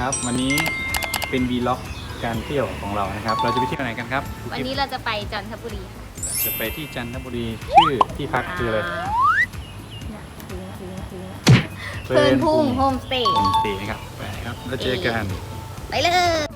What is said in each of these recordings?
ดีค่ะสวัสดีครับ วันนี้เป็นวีล็อกการเที่ยวของเรานะครับ เราจะไปเที่ยวไหนกันครับวันนี้เราจะไปจันทบุรีค่ะจะไปที่จันทบุรีชื่อที่พักคืออะไรเนี่ยถึงถึงถึงเพเพลินพุ่งโฮมสเตย์โฮมสเตย์นะครับไปครับแล้วเจอกัน ไปเลย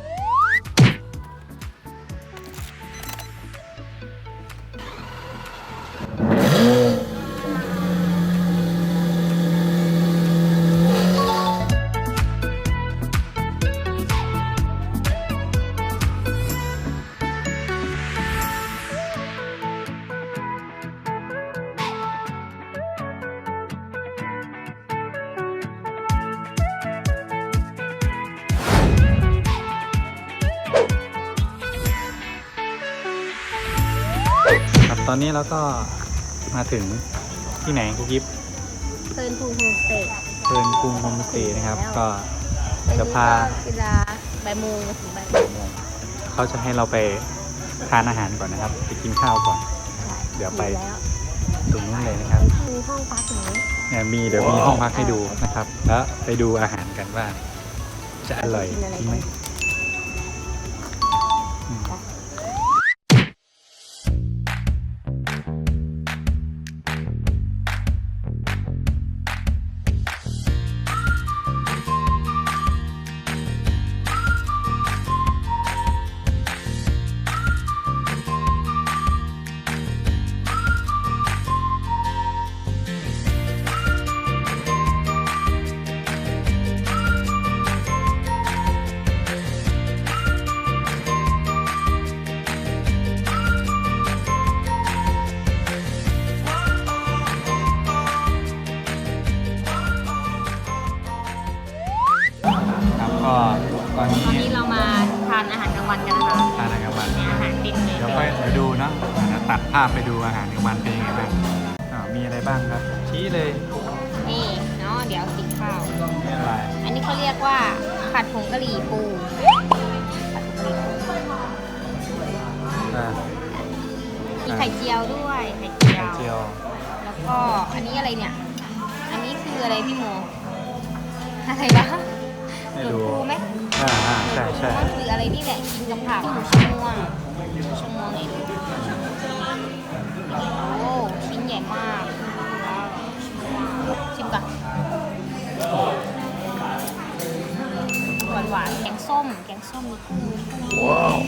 ตอนนี้เราก็มาถึงที่ไหนกุ๊กกิ๊บเพลินพุ่งโฮมสเตย์เพลินกรุงโฮมสเตย์นะครับ ก็จะพาเวลาบ่ายโมงถึงบ่ายโมงเขาจะให้เราไปทานอาหารก่อนนะครับ ไปกินข้าวก่อน เดี๋ยวไปแล้วตรงนู้นเลยนะครับมีห้องพักอย่างนี้เนี่ยมีเดี๋ยวมีห้องพักให้ดูนะครับ แล้วไปดูอาหารกันว่า จะอร่อยกินอะไรจริงไหมกันอืม ด็ดเลยเดี๋ยวค่อยไปดูเนาะเดี๋ยวตัดภาพไปดูอาหารกลางวันเป็นยังไงบ้างอ่ามีอะไรบ้างครับ ชี้เลยนี่เนาะเดี๋ยวกินข้าวนี่อะไรอันนี้เขาเรียกว่าผัดผงกะหรี่ปูผัดผงกะหรี่ปูอ่ามีไข่เจียวด้วยไข่เจียไข่วเจียวแล้วก็อันนี้อะไรเนี่ย อันนี้คืออะไรพี่โมอะไรวะให้หลวดูงปูไหม อ่าอ่าใช่ใช่หรืออะไรนี่แหละกินกับผักหมูชั่วโมง ชั่วโมงไงโอ้ชิ้นใหญ่มากชิมก่อนหวานหวานแกงส้ม แกงส้มมีกุ้งมีกุ้งว้าว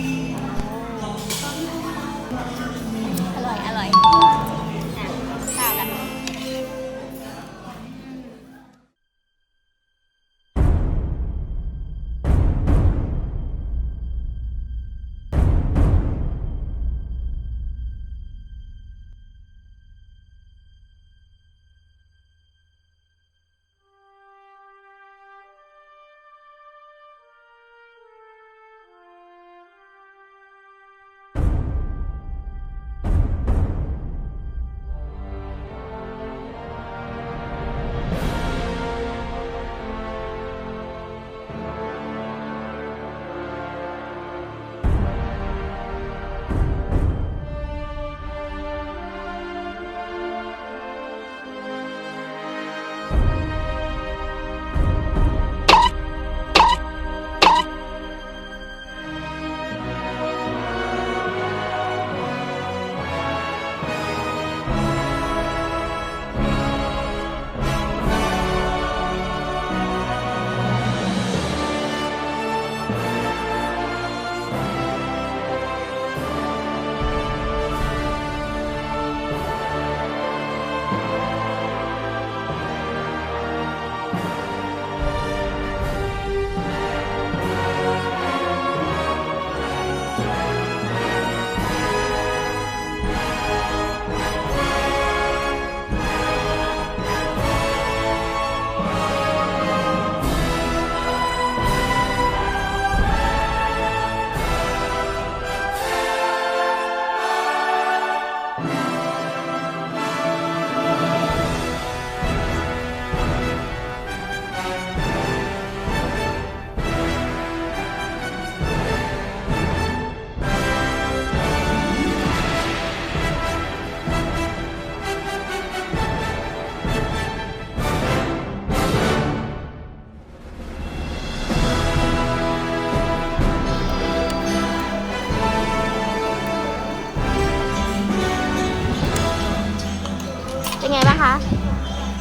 คะ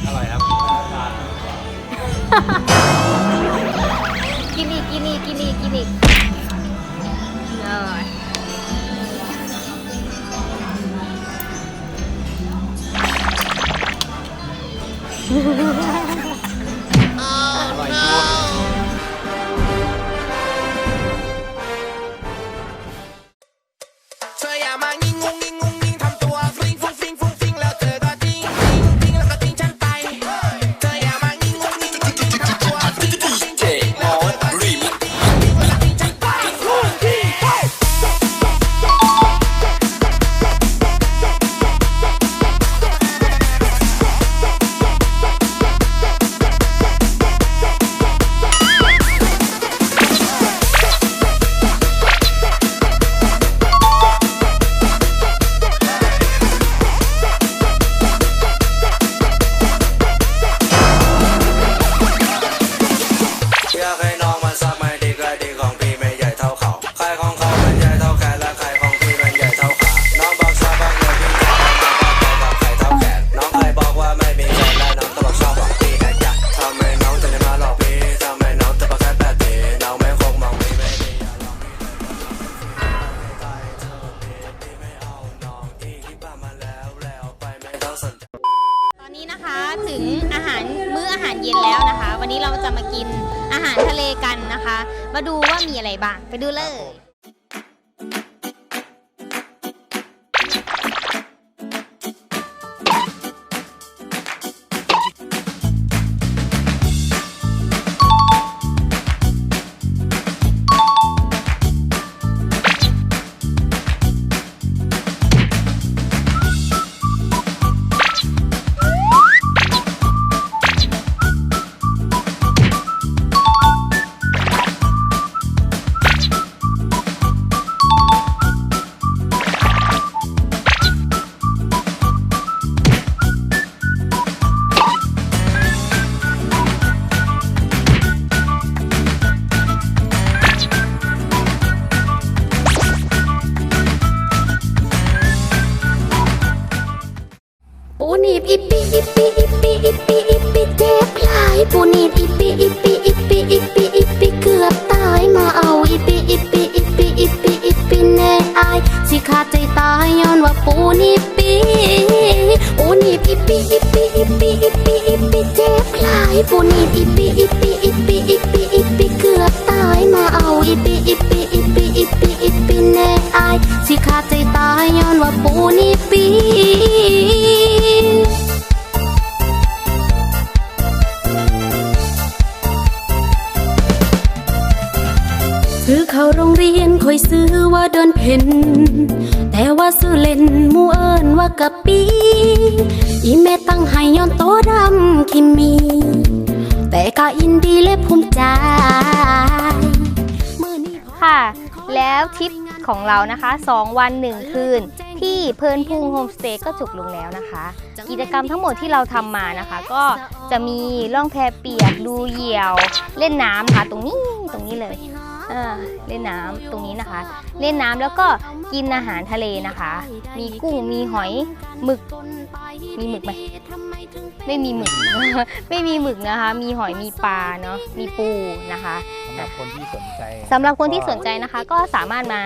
อร่อยครับ กินอีกกินอีกกินอีกกินอีกอร่อยอ ดูเลย สิขาดใจตายย้อนว่าปูนี่ปีปูนี่ปีปีปีปีปีปีเจ็บหลายปูนี่ปีปีปีปีปีปีเกือบตายมาเอาอีปีอิปปีอิปปีอิปปีอิปปีแน่อายสิขาดใจตายย้อนว่าปูนี่ปี เข้าโรงเรียนคอยซื้อว่าเดินเพนแต่ว่าซื้อเล่นมูเอิญว่ากะปี อีแม่ตั้งให้ย้อนโตดำคิมมี แต่ก็อินดีและภูมิใจค่ะ แล้วทริปของเรานะคะ 2 วัน 1 คืน ที่เพลินพุงโฮมสเตย์ก็จบลงแล้วนะคะ กิจกรรมทั้งหมดที่เราทำมานะคะ ก็จะมีล่องแพเปียกดูเหยี่ยว เล่นน้ำนะคะตรงนี้ตรงนี้เลย อ่าเล่นน้ำตรงนี้นะคะ เล่นน้ำแล้วก็กินอาหารทะเลนะคะ มีกุ้งมีหอยหมึก มีหมึกไหมไม่มีหมึก ไม่มีหมึกนะคะ มีหอยมีปลาเนาะมีปูนะคะ สำหรับคนที่สนใจสำหรับคนที่สนใจนะคะ ก็สามารถมา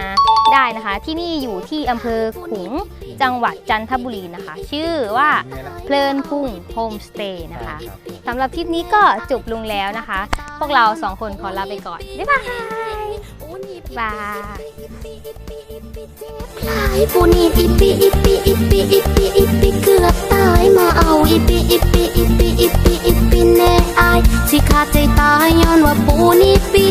ได้นะคะ ที่นี่อยู่ที่อำเภอขลุงจังหวัดจันทบุรีนะคะ ชื่อว่าเพลินพุ่งโฮมสเตย์นะคะสำหรับทริปนี้ก็จบลงแล้วนะคะ พวกเราสองคนขอลาไปก่อน บ๊ายบาย บายหลายปูนีอีปีอีปีอีปีอีปีอีปีเกือบตายมาเอาอีปีอีปีอีปีอีปีอีปีแน่อายสิขาดใจตายย้อนว่าปูนีปี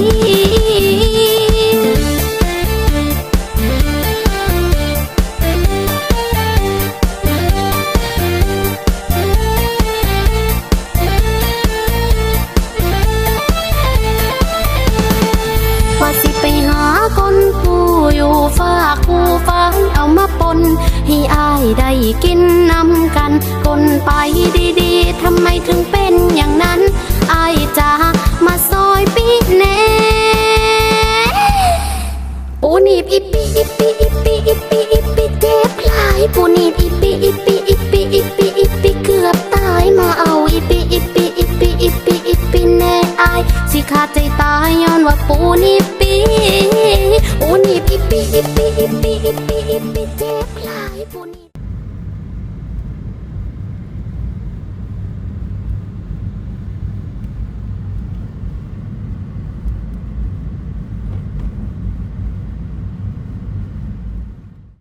ไปดีๆ ทำไมถึงเป็นอย่างนั้นไอจ้ามาซอยปีเน่ปูนีบอีปีอีปีอีปีอีปีอีปีเจ็บหลายปูนีบอีปีอีปีอีปีอีปีอีปีเกือบตายมาเอาอีปีอีปีอีปีอีปีอีปีเน่ไอสิขาใจตายย้อนว่าปูนีบปี